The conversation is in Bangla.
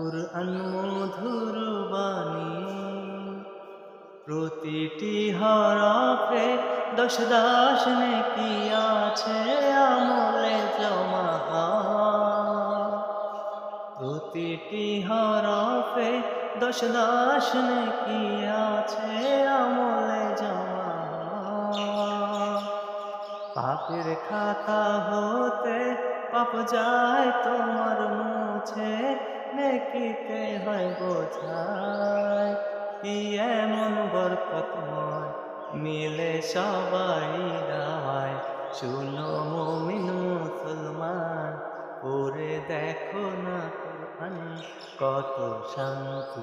কুরআন মধুর বাণী। প্রতিটি হরফে দশ দশ নেকি আছে আমলে জমা। প্রতিটি হরফে দশ দশ নেকি আছে আমলে জমা। পাপের খাতা হতে পাপ যায় তোমার মুছে নেকিতে হয় বোঝায় কি এমন বরকতময় মিলে সবাই দাওয়ায় শুনো মুমিন মুসলমান, ওরে দেখো না কত শান্তি।